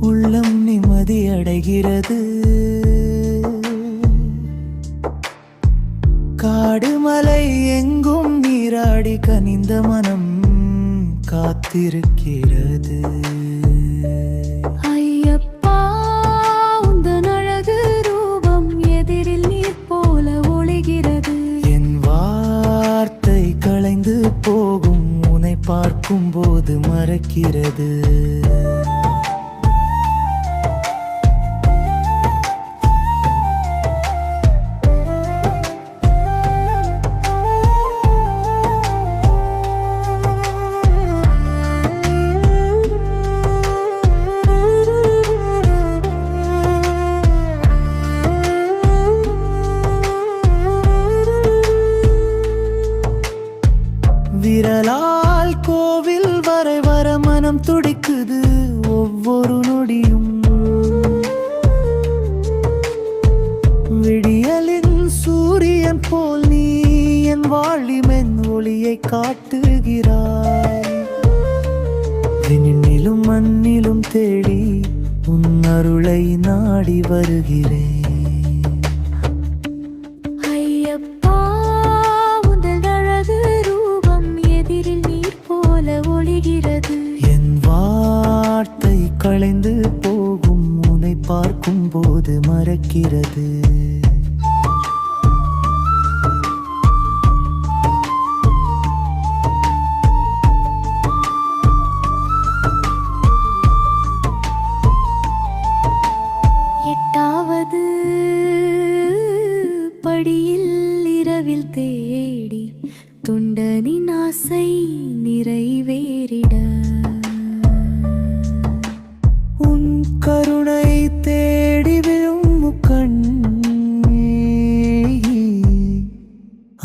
உள்ளம் நிம்மதி அடைகிறது காடு மலை எங்கும் நீராடி கனிந்த மனம் காத்திருக்கிறது. ஐயப்பா உந்தன் அழகு ரூபம் எதிரில் நீர் போல ஒளிகிறது. என் வார்த்தை களைந்து போகும் பார்க்கும்போது பார்க்கும் போது மறக்கிறது. விரலால் கோவில் வரை வர மனம் துடிக்குது ஒவ்வொரு நொடியும். விடியலின் சூரியன் போல் நீ என் வாழிமென் ஒளியை காட்டுகிறாய். விண்ணிலும் மண்ணிலும் தேடி உன் அருளை நாடி வருகிறேன். களைந்து போகும் உன்னை பார்க்கும் போது மறக்கிறது. எட்டாவது படியில் இரவில் தேடி துண்டனின் ஆசை நிறைவேறிட கருணை தேடி விழும் கண்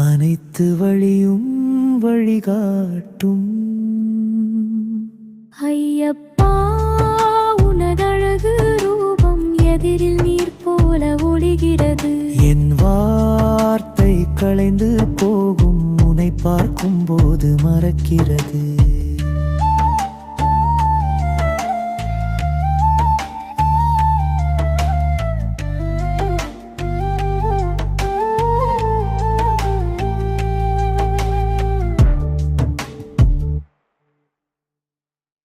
அனைத்து வழியும் வழிகாட்டும். ஐயப்பா உனதழகு ரூபம் எதிரில் நீர் போல ஒளிகிறது. என் வார்த்தை களைந்து போகும் உன்னை பார்க்கும் போது மறக்கிறது.